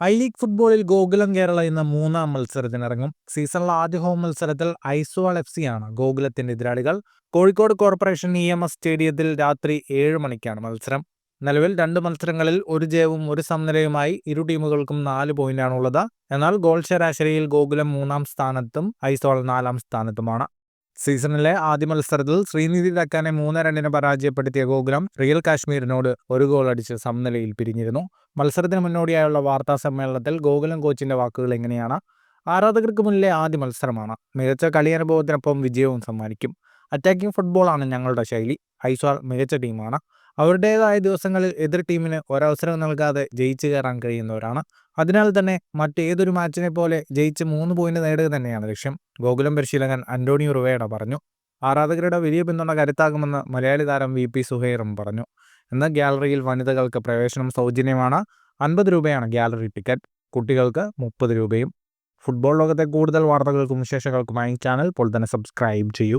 I league ഫുട്ബോളിൽ ഗോകുലം കേരള ഇന്ന് മൂന്നാം മത്സരത്തിനിറങ്ങും. സീസണിലെ ആദ്യ ഹോം മത്സരത്തിൽ ഐസ്വാൾ എഫ് സി ആണ് ഗോകുലത്തിന്റെ എതിരാളികൾ. Kozhikode corporation E M S സ്റ്റേഡിയത്തിൽ രാത്രി ഏഴ് മണിക്കാണ് മത്സരം. നിലവിൽ രണ്ട് മത്സരങ്ങളിൽ ഒരു ജയവും ഒരു സമനിലയുമായി ഇരു ടീമുകൾക്കും നാല് പോയിന്റാണുള്ളത്. എന്നാൽ ഗോൾ ശരാശരിയിൽ ഗോകുലം മൂന്നാം സ്ഥാനത്തും ഐസോൾ നാലാം സ്ഥാനത്തുമാണ്. സീസണിലെ ആദ്യ മത്സരത്തിൽ ശ്രീനിധി ഡക്കാനെ മൂന്ന് രണ്ടിന് പരാജയപ്പെടുത്തിയ ഗോകുലം റിയൽ കാശ്മീരിനോട് ഒരു ഗോൾ അടിച്ച് സമനിലയിൽ പിരിഞ്ഞിരുന്നു. മത്സരത്തിന് മുന്നോടിയായുള്ള വാർത്താ സമ്മേളനത്തിൽ ഗോകുലം കോച്ചിന്റെ വാക്കുകൾ എങ്ങനെയാണ് ആരാധകർക്ക് മുന്നിലെ ആദ്യ മത്സരമാണ്. മികച്ച കളിയനുഭവത്തിനൊപ്പം വിജയവും സമ്മാനിക്കും. അറ്റാക്കിംഗ് ഫുട്ബോളാണ് ഞങ്ങളുടെ ശൈലി. ഐസ്വാൾ മികച്ച ടീമാണ്. അവരുടേതായ ദിവസങ്ങളിൽ എതിർ ടീമിന് ഒരവസരം നൽകാതെ ജയിച്ചു കയറാൻ കഴിയുന്നവരാണ്. അതിനാൽ തന്നെ മറ്റേതൊരു മാച്ചിനെ പോലെ ജയിച്ച് മൂന്ന് പോയിന്റ് നേടുക തന്നെയാണ് ലക്ഷ്യം. ഗോകുലം പരിശീലകൻ അന്റോണിയോ റുവേഡ പറഞ്ഞു. ആരാധകരുടെ വലിയ പിന്തുണ കരുത്താകുമെന്ന് മലയാളി താരം വി പി സുഹൈറും പറഞ്ഞു. ഇന്ന് ഗാലറിയിൽ വനിതകൾക്ക് പ്രവേശനം സൗജന്യമാണ്. അൻപത് രൂപയാണ് ഗാലറി ടിക്കറ്റ്. കുട്ടികൾക്ക് മുപ്പത് രൂപയും. ഫുട്ബോൾ ലോകത്തെ കൂടുതൽ വാർത്തകൾക്കും വിശേഷങ്ങൾക്കുമായി ചാനൽ ഇപ്പോൾ തന്നെ സബ്സ്ക്രൈബ് ചെയ്യൂ.